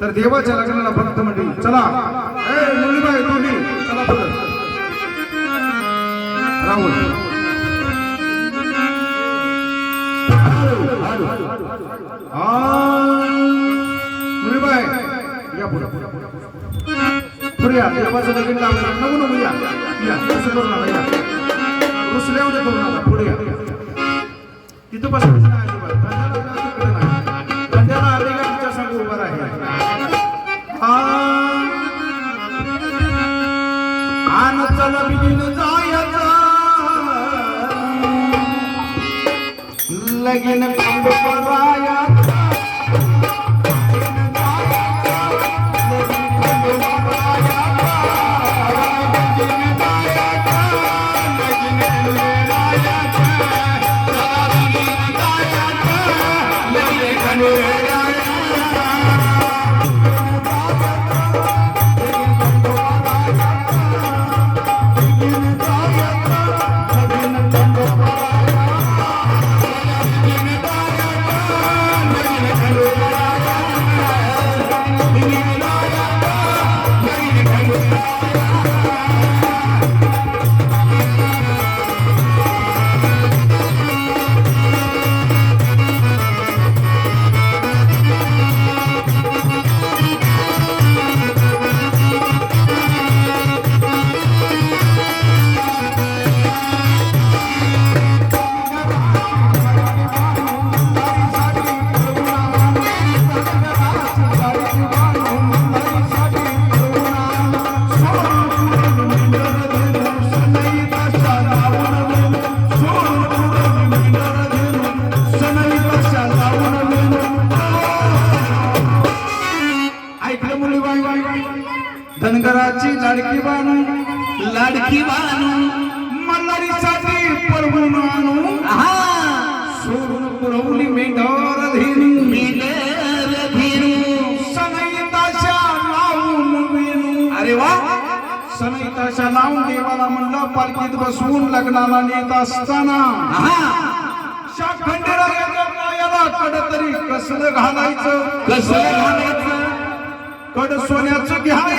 तर देवाच्या लग्नाला भक्त मंडळी चला. ए मुलीबाई दोन्ही. चला पुढे. राहुल. मुलीबाई या पुढे. पुढे या. देवाचं लगीन नको नको या. या. करू नका या. रुसल्यावर करू नका पुढे या. तिथं बसायचं लगिन पंड पराया। धनगराची लाडकी बाणू लाडकी बानू मल्हारीसाठी आणू. हा. सोडून पुरवली मेंढर धेनू. मेंढर धेनू. सनईताशा लावून वेणू अरे वा. सनईताशा लावून देवाला म्हणलं पालखीत बसवून लग्नाला नेत असताना. हा. शाखंडेरायाच्या पायाला कड तरी कसलं घालायचं? कसं घालायचं? कड सोन्याचं घ्यायचं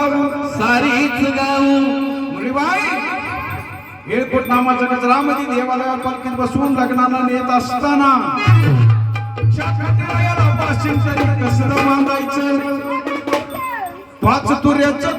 सारीच गाऊ सारीच गाऊ मुलीबाई म्हणजे एरकुट नामाच्या गजरामध्ये देवालयात पालखीत बसवून लग्नाला नेत असताना शाखाटेरायाला पाचशे तरी कसलं बांधायचं. पाच तुऱ्याचं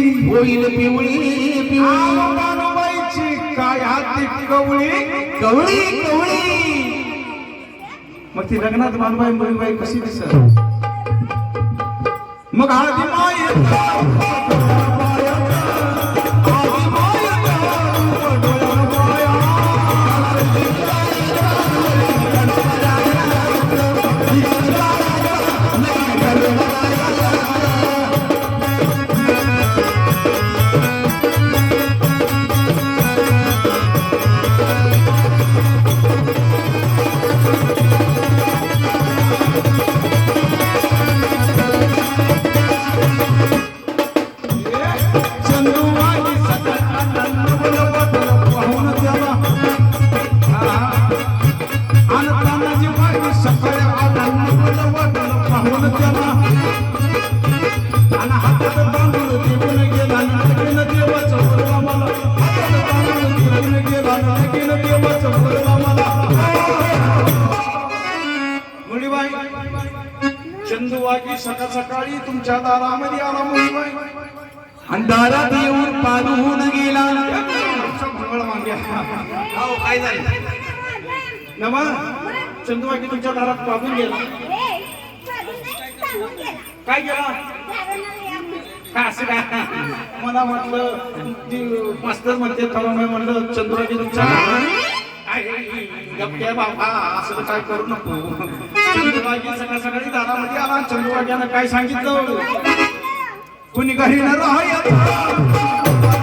होईल पिवळी पिवळी. काय हाती कवळी? कवळी कवळी. मग ती लग्नात मानुबाई मुलीबाई कशी दिसत मग हळदी माय मुलीबाई चंदुबाई सकाळ सकाळी तुमच्या दारामध्ये आला मुलीबाई आणि दारात येऊन पालून गेला. मंगळ माग्या अहो, काय झालं? नमा चंदुबाई तुमच्या दारात पाहून गेला. काय गेला का असं काय? मला म्हटलं ती मास्तर म्हणते तेव्हा मी म्हणलं चंद्राजी तुमच्या काय बाबा असं काय करू नको. सकाळ आला. चंद्रबाजीनं काय सांगितलं? कुणी घरी न राहायचं